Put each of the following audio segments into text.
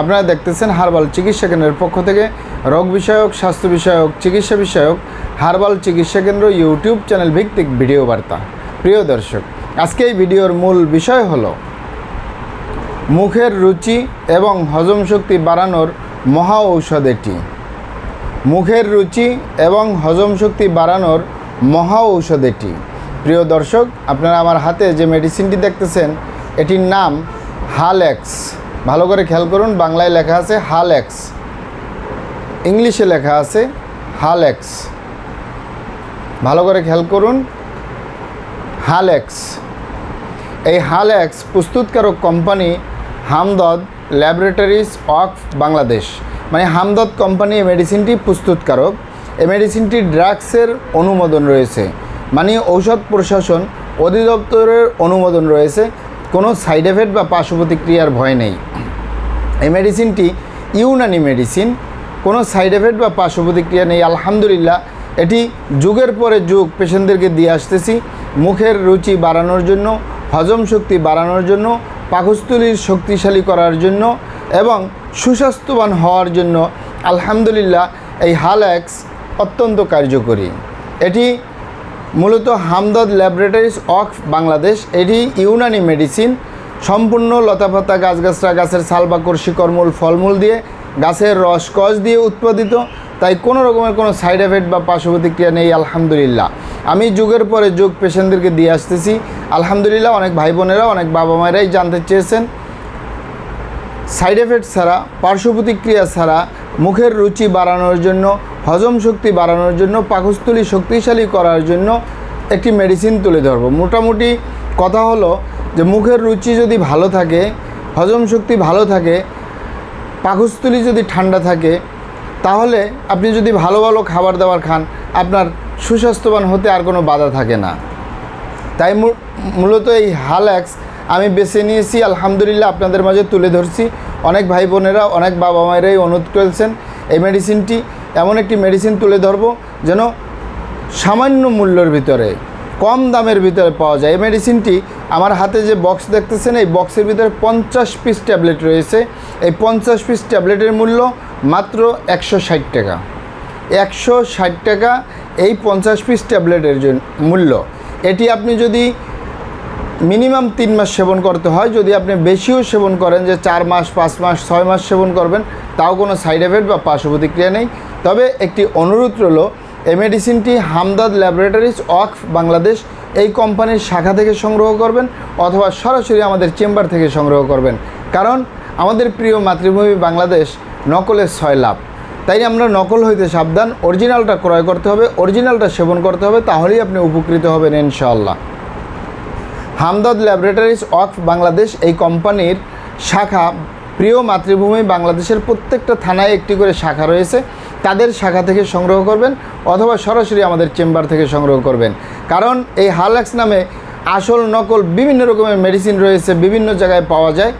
আপনারা দেখতেছেন হার্বাল চিকিৎসা কেন্দ্রের পক্ষ থেকে রোগ বিষয়ক, স্বাস্থ্য বিষয়ক, চিকিৎসা বিষয়ক, হার্বাল চিকিৎসা কেন্দ্র ইউটিউব চ্যানেল ভিত্তিক ভিডিও বার্তা। প্রিয় দর্শক, আজকে এই ভিডিওর মূল বিষয় হলো মুখের রুচি এবং হজম শক্তি বাড়ানোর মহা ঔষধ এটি। মুখের রুচি এবং হজম শক্তি বাড়ানোর মহা ঔষধ এটি। প্রিয় দর্শক, আপনারা আমার হাতে যে মেডিসিনটি দেখতেছেন, এটির নাম হালেক্স। ভালো করে খেয়াল করুন, বাংলায় লেখা আছে হাল এক্স। ইংলিশে লেখা আছে হাল এক্স। ভালো করে খেয়াল করুন, হাল এক্স। এই হাল এক্স প্রস্তুতকারক company Hamdard laboratories of Bangladesh. মানে হামদদ কোম্পানি এই মেডিসিনটি প্রস্তুতকারক। এই মেডিসিনটি ড্রাগসের অনুমোদন রয়েছে। মানে ঔষধ প্রশাসন অধিদপ্তরের অনুমোদন রয়েছে। কোনো সাইড এফেক্ট বা পার্শ্ব প্রতিক্রিয়ার ভয় নেই। এই মেডিসিনটি ইউনানি মেডিসিন কোনো সাইড এফেক্ট বা পার্শ্ব প্রতিক্রিয়া নেই। আলহামদুলিল্লাহ, এটি যুগের পরে যুগ পেশেন্টদেরকে দিয়ে আসতেছি। মুখের রুচি বাড়ানোর জন্য, হজম শক্তি বাড়ানোর জন্য, পাকস্থলীর শক্তিশালী করার জন্য এবং সুস্বাস্থ্যবান হওয়ার জন্য আলহামদুলিল্লাহ এই হালএক্স অত্যন্ত কার্যকরী। এটি মূলত হামদদ ল্যাবরেটরিজ অফ বাংলাদেশ। এটি ইউনানি মেডিসিন, সম্পূর্ণ লতাপাতা গাছগাছরা গাছের সালবাকর শিকড়মূল, ফলমূল দিয়ে, গাছের রস কষ দিয়ে উৎপাদিত। তাই কোনো রকমের কোনো সাইড এফেক্ট বা পার্শ্ব প্রতিক্রিয়া নেই, আলহামদুলিল্লাহ। আমি যুগের পরে যুগ পেশেন্টদেরকে দিয়ে আসতেছি। আলহামদুলিল্লাহ, অনেক ভাই বোনেরা অনেক বাবা মায়েরাই জানতে চেয়েছেন। সাইড এফেক্ট ছাড়া পার্শ্ব প্রতিক্রিয়া ছাড়া, মুখের রুচি বাড়ানোর জন্য হজম শক্তি বাড়ানোর জন্য, পাকস্থলী শক্তিশালী করার জন্য একটি মেডিসিন তুলে ধরব। মোটামুটি কথা হলো যে, মুখের রুচি যদি ভালো থাকে, হজম শক্তি ভালো থাকে, পাকস্থলী যদি ঠান্ডা থাকে, তাহলে আপনি যদি ভালো ভালো খাবার দাবার খান, আপনার সুস্বাস্থ্যবান হতে আর কোনো বাধা থাকে না। তাই মূলত এই হালঅ্যাক্স আমি বেছে নিয়েছি, আলহামদুলিল্লাহ আপনাদের মাঝে তুলে ধরছি। অনেক ভাই বোনেরা, অনেক বাবা মায়েরাই অনুরোধ করেছেন এই মেডিসিনটি এমন একটি মেডিসিন তুলে ধরব যেন সামান্য মূল্যের ভিতরে, কম দামের ভিতরে পাওয়া যায়। এই মেডিসিনটি আমার হাতে যে বক্স দেখতেছেন, এই বক্সের ভিতরে পঞ্চাশ পিস ট্যাবলেট রয়েছে। এই পঞ্চাশ পিস ট্যাবলেটের মূল্য মাত্র একশো ষাট টাকা। একশো ষাট টাকা এই পঞ্চাশ পিস ট্যাবলেটের মূল্য। এটি আপনি যদি মিনিমাম তিন মাস সেবন করতে হয়, যদি আপনি বেশিও সেবন করেন যে চার মাস, পাঁচ মাস, ছয় মাস সেবন করবেন, তাও কোনো সাইড এফেক্ট বা পার্শ্ব প্রতিক্রিয়া নেই। তবে একটি অনুরোধ রইল এই মেডিসিনটি হামদাদ ল্যাবরেটরিজ অফ বাংলাদেশ এই কোম্পানির শাখা থেকে সংগ্রহ করবেন অথবা সরাসরি আমাদের চেম্বার থেকে সংগ্রহ করবেন। কারণ আমাদের প্রিয় মাতৃভূমি বাংলাদেশ নকলের ছয় লাভ। তাই আমরা নকল হইতে সাবধান, অরিজিনালটা ক্রয় করতে হবে, অরিজিনালটা সেবন করতে হবে, তাহলেই আপনি উপকৃত হবেন ইনশাআল্লাহ। হামদদ ল্যাবরেটরিজ অফ বাংলাদেশ এই কোম্পানির শাখা প্রিয় মাতৃভূমি বাংলাদেশের প্রত্যেকটা থানায় একটি করে শাখা রয়েছে। তাদের শাখা থেকে সংগ্রহ করবেন অথবা সরাসরি আমাদের চেম্বার থেকে সংগ্রহ করবেন। কারণ এই হালাক্স নামে আসল, নকল বিভিন্ন রকমের মেডিসিন রয়েছে, বিভিন্ন জায়গায় পাওয়া যায়।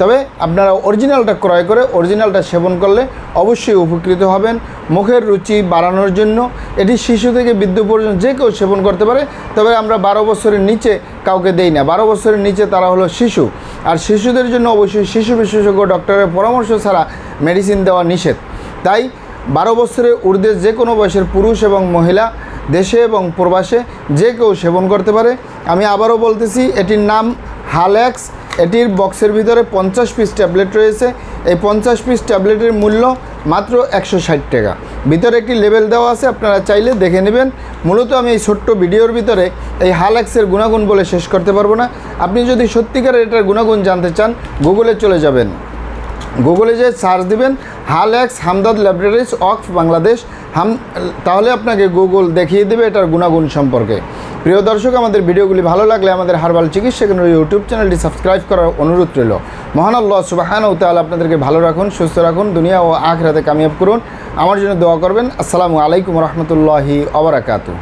তবে আপনারা অরিজিনালটা ক্রয় করে অরিজিনালটা সেবন করলে অবশ্যই উপকৃত হবেন। মুখের রুচি বাড়ানোর জন্য এটি শিশু থেকে বৃদ্ধ পর্যন্ত যে কেউ সেবন করতে পারে, তবে আমরা বারো বছরের নিচে কাউকে দেই না। বারো বছরের নিচে তারা হলো শিশু। আর শিশুদের জন্য অবশ্যই শিশু বিশেষজ্ঞ ডক্টরের পরামর্শ ছাড়া মেডিসিন দেওয়া নিষেধ। তাই বারো বছরের ঊর্ধ্বে যে কোনো বয়সের পুরুষ এবং মহিলা, দেশে এবং প্রবাসে যে কেউ সেবন করতে পারে। আমি আবারও বলতেছি, এটির নাম হালেক্স। এটির বক্সের ভিতরে পঞ্চাশ পিস ট্যাবলেট রয়েছে। এই পঞ্চাশ পিস ট্যাবলেটের মূল্য মাত্র একশো ষাট টাকা। ভিতরে একটি লেবেল দেওয়া আছে, আপনারা চাইলে দেখে নেবেন। মূলত আমি এই ছোট্ট ভিডিওর ভিতরে এই হালাক্সের গুণাগুণ বলে শেষ করতে পারব না। আপনি যদি সত্যিকারের এটার গুণাগুণ জানতে চান, গুগলে চলে যাবেন। গুগলে যে সার্চ দিবেন হালেক্স হামদাদ ল্যাবরেটরিজ অক্স বাংলাদেশ। হাম, তাহলে আপনাকে গুগল দেখিয়ে দেবে এটার গুণাগুণ সম্পর্কে। প্রিয় দর্শক, আমাদের ভিডিওগুলি ভালো লাগলে আমাদের হারবাল চিকিৎসা কেন্দ্র ইউটিউব চ্যানেলটি সাবস্ক্রাইব করার অনুরোধ রইল। মহান আল্লাহ সুবাহান ও তাহলে আপনাদেরকে ভালো রাখুন, সুস্থ রাখুন, দুনিয়া ও আখরাতে কামিয়াব করুন। আমার জন্য দোয়া করবেন। আসসালামু আলাইকুম রহমতুল্লাহি অবরাকাতু